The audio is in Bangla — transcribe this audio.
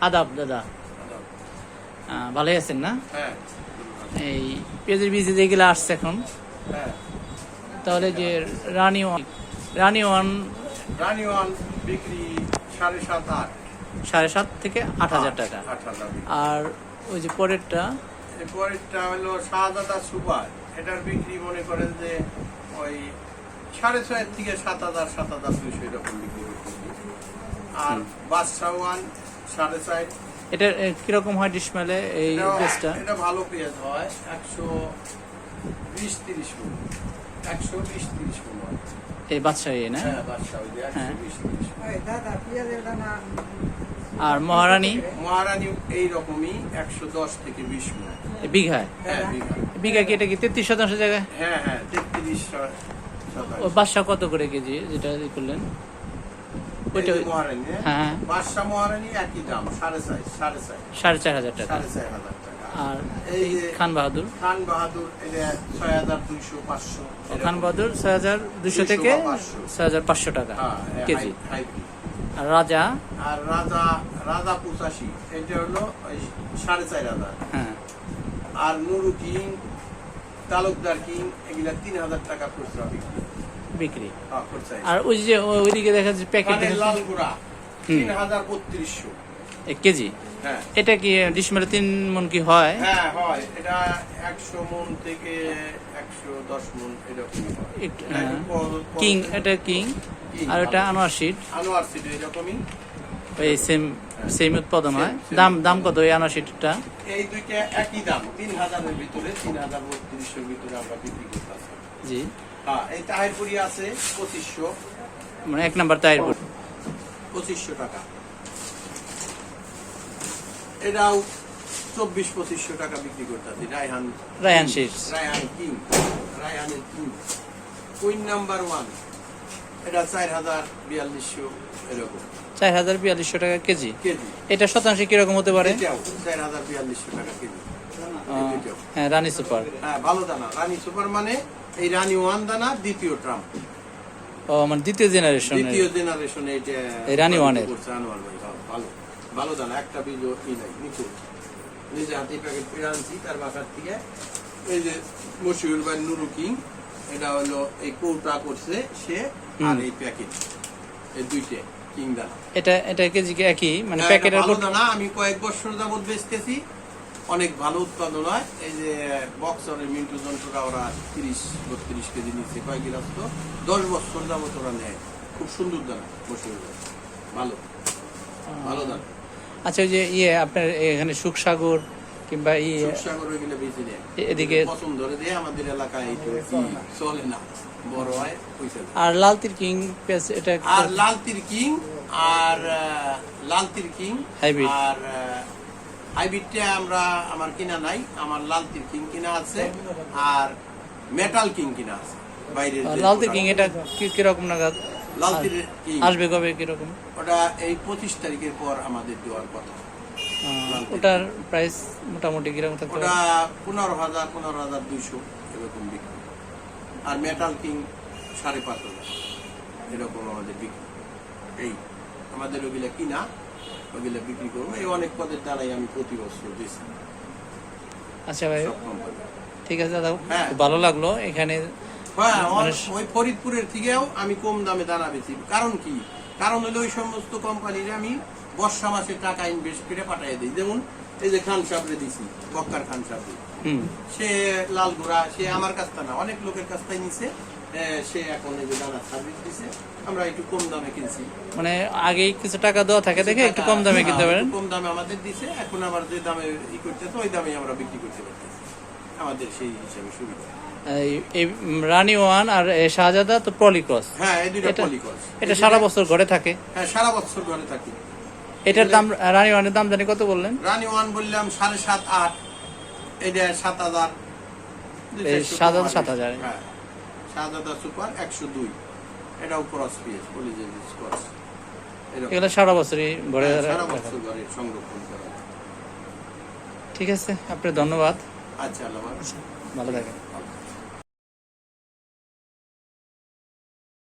আদাব দাদা। ভালোই আছেন না? হ্যাঁ। এই পেঁয়াজের বীজ যেগুলো আসছে এখন হ্যাঁ। তাহলে যে Rani one Rani one Rani one বিক্রি সাড়ে সাত আট। সাড়ে সাত থেকে আট হাজার টাকা। আর ওই যে পরেরটা? পরেরটা হলো শাহজাদা সুপার। এটার বিক্রি মনে করেন যে ওই সাড়ে ছয় থেকে সাত হাজার সাত হাজার দুইশো এরকম বিক্রি আর বাদশা ওয়ান সাড়ে এটা কীরকম হয় ডিসমেলে এই পেঁয়াজটা এটা ভালো পেঁয়াজ হয় একশো বিশ তিরিশ ফুল। একশো বিশ তিরিশ এই বাদশাহী না? হ্যাঁ হ্যাঁ। আর মহারানী? মহারানী এইরকমই একশো দশ থেকে বিশ ফুল। বিঘায়? হ্যাঁ বিঘা বিঘা কি এটা কি তেত্রিশ শতাংশ জায়গায়? হ্যাঁ হ্যাঁ তেত্রিশ ও বাদশাহ কত করে কেজি যেটা করলেন? ওইটা হ্যাঁ। হ্যাঁ। বাদশা মহারানী একই দাম সাড়ে চার সাড়ে চার সাড়ে চার হাজার টাকা। সাড়ে চার হাজার টাকা। আর এই খান বাহাদুর? খান বাহাদুর এটা ছয় হাজার দুইশো পাঁচশো খান বাহাদুর ছয় হাজার 200 থেকে ছয় হাজার পাঁচশো টাকা হ্যাঁ কেজি। আর রাজা? আর রাজা রাজা পঁচাশি এটা হলো সাড়ে চার হাজার। হ্যাঁ। আর নুরু কিং তালুকদার কিং এগুলা তিন হাজার টাকা খুচরা বিক্রি। বিক্রি। হ্যাঁ, আর ওই যে ওইদিকে দেখা যাচ্ছে প্যাকেট লাল গুড়া তিন হাজার বত্রিশশো। এক কেজি? হ্যাঁ। এটা কি ডিসমেলে তিন মন কি হয়? হ্যাঁ হয়। এটা একশো মন থেকে একশো দশ মন হয়। এটা হ্যাঁ। কিং এটা কিং? আর ভালো। আনোয়ার শিট আনোয়ার সিটি এরকমই। ওই সেম সেম উৎপাদন হয়। দাম দাম কত ওই আনোয়ার শিটটা এই দুইটা একই দাম তিন হাজারের ভিতরে তিন হাজার বত্রিশশোর ভিতরে আমরা বিক্রি করতেছি জি। হ্যাঁ এই তাহিরপুরি আছে পঁচিশশো। মানে এক নাম্বার টায়ার পঁচিশশো টাকা। এটাও চব্বিশ পঁচিশশো টাকা বিক্রি করতেছি। রায়হান রায়হান শেষ। রায়হান কিং। রায়হানের কিং। কুইন নাম্বার ওয়ান এটা চার হাজার বিয়াল্লিশশো এরকম। চার হাজার বিয়াল্লিশশো টাকা কেজি। এটা শতাংশে কীরকম হতে পারে? চার হাজার বিয়াল্লিশশো টাকা কেজি। হ্যাঁ রানী সুপার। হ্যাঁ ভালো দানা। রানী সুপার মানে এই রানী ওয়ান দানা দ্বিতীয় ট্রাম্প ও মানে দ্বিতীয় জেনারেশন দ্বিতীয় জেনারেশনে এটা এই রানী ওয়ানের। ভালো, ভালো দানা। একটা বীজও ই নাই নিচু নিজে হাতে প্যাকেট করে আনছি তার বাসার থেকে। এই যে মশিউর ভাই নুরু কিং এটা হলো এই কৌটা করছে সে আর এই প্যাকেট এই দুইটে। কিং দানা এটা এটা কেজি একই? মানে প্যাকেটের ভালো দানা আমি কয়েক বছর যাবত বেচতেছি। অনেক ভালো উৎপাদন হয়। এই যে বক্সরের মিন্টু যন্ত্রটা ওরা তিরিশ বত্রিশ কেজি নিচ্ছে কয়েক গিলাস তো দশ বছর যাবত ওরা নেয়। খুব সুন্দর দানা বসে ভালো। ভালো দানা আচ্ছা ওই যে ইয়ে আপনার এখানে সুখসাগর কিংবা ইয়ে সুখসাগর ওইগুলো বেশি নেয় এ- এদিকে-। আর লালতির কিং পেঁয়াজ এটা আর লাল কিং আর লাল কিং Hybrid। আর হাইব্রিডটা আমরা আমার কিনা নাই আমার লাল তীর কিং কিনা আছে আর মেটাল কিং কিনা আছে বাইরের যে লালতির কিং এটা কীরকম নাগাদ লাল তীর কিং আসবে কবে কীরকম ওটা এই পঁচিশ তারিখের পর আমাদের দেওয়ার কথা ওটার প্রাইস মোটামুটি কীরকম থাকতে ওটা পনেরো হাজার পনেরো হাজার দুইশো এরকম বিক্রি। আর মেটাল কিং সাড়ে পাঁচ হাজার এরকম আমাদের বিক্রি। এই আমাদের ওগুলা কিনা ওগুলা বিক্রি করব। এই অনেক পদের দ্বারাই আমি প্রতি বছর দিচ্ছি আচ্ছা ভাই ঠিক আছে দাদা হ্যাঁ। ভালো লাগল এখানে। হ্যাঁ ওই ফরিদপুরের থেকেও আমি কম দামে দানা বেচি। কারণ কি? কারণ হলো ওই সমস্ত কোম্পানির আমি বর্ষা মাসে টাকা ইনভেস্ট করে পাঠিয়ে দিই। যেমন এই যে খান সাবরে দিছি বক্কার খান সাবরে। সে লাল ঘোড়া সে আমার কাছ থেকে না অনেক লোকের কাছ থেকে নিছে সে এখন এই যে দানা সার্ভিস দিছে। আমরা একটু কম দামে কিনছি। মানে আগেই কিছু টাকা দেওয়া থাকে দেখে একটু কম দামে কিনতে হ্যাঁ, পারেন? কম দামে আমাদের দিছে। এখন আবার যে দামে ই করতেছে ওই দামে আমরা বিক্রি করতে পারতেছি। আমাদের সেই হিসাবে সুবিধা। রানী ওয়ান আর শাহজাদা তো পলিক্রস। হ্যাঁ এই দুইটা পলিকস এটা সারা বছর ঘরে থাকে। হ্যাঁ সারা বছর ঘরে থাকি। এটার দাম রানী ওয়ানের দাম জানি কত বললেন? রানী ওয়ান বললাম সাড়ে সাত আট এটা সাত হাজার। সাত হাজার, সাত হাজার। হ্যাঁ সাত হাজার সুপার একশো দুই। এটাও ক্রস পিএস পলিজেস ক্রস এগুলো সারা বছরই ঘরে হ্যাঁ, সারা বছর ঘরে সংরক্ষণ করা ঠিক আছে আপনার ধন্যবাদ। আচ্ছা আল্লাহ ভালো থাকেন।